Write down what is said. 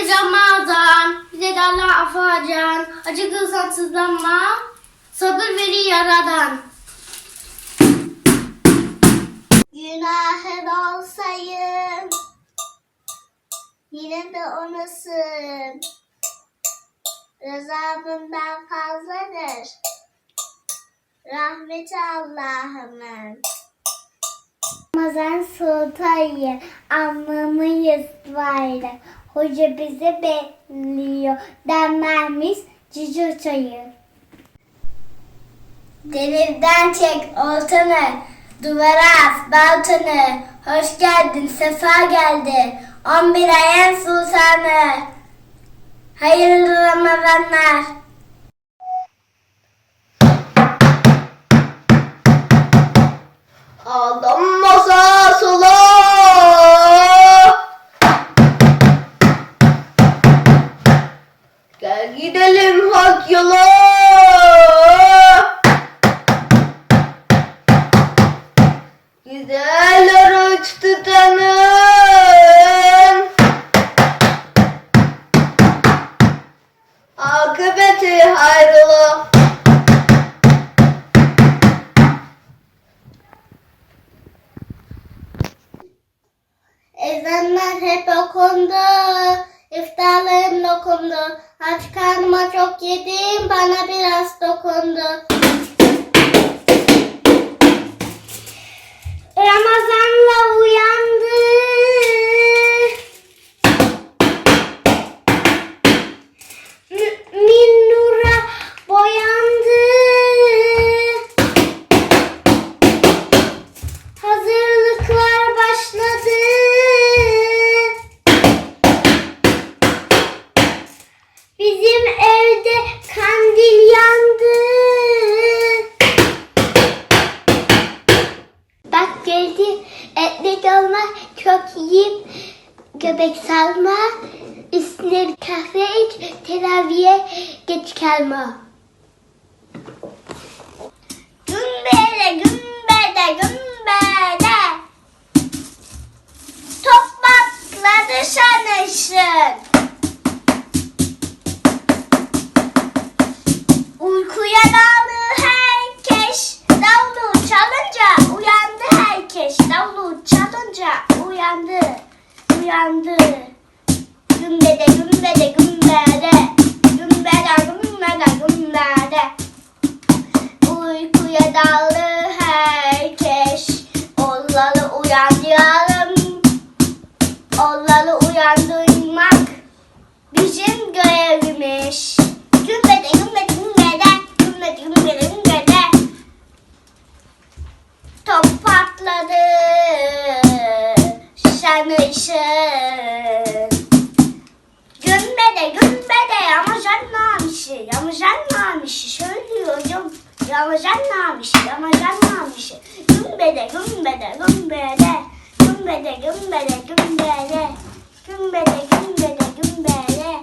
Ayrıca bize darlar afacan, acı acıkırsan sızlanma, sabır veri yaradan. Günahın olsayım, yine de onasın. Rızabından fazladır. Rahmeti Allah'ımın. Ramazan Sultan'ı anlamayız vardı. Hoca bizi bekliyor Denmermiş cici çayı Denizden çek oltanı, duvara as baltanı. Hoş geldin, sefa geldi. 11 ayın sultanı. Hayırlı Ramazanlar. Adam Gel gidelim hak yola. Güzel oruç tutanın. Akıbeti hayrola. Ezanlar hep okundu. İftarlarım dokundu. Aç karnıma çok yedim. Bana biraz dokundu. Göbek salma. Üstüne bir kahve iç teraviye geç kalma. Gümbede gümbede gümbede Toprakları şanışın Uykuya dalı herkes Davulu çalınca uyandı herkes Davulu çalınca uyandı Uyandı. Gümbede gümbede gümbede Şanışın Gümbede gümbede Ramazan namişi Ramazan namişi. Söylüyorum. Ramazan namişi Ramazan namişi. Gümbede gümbede gümbede Gümbede gümbede gümbede Gümbede gümbede gümbede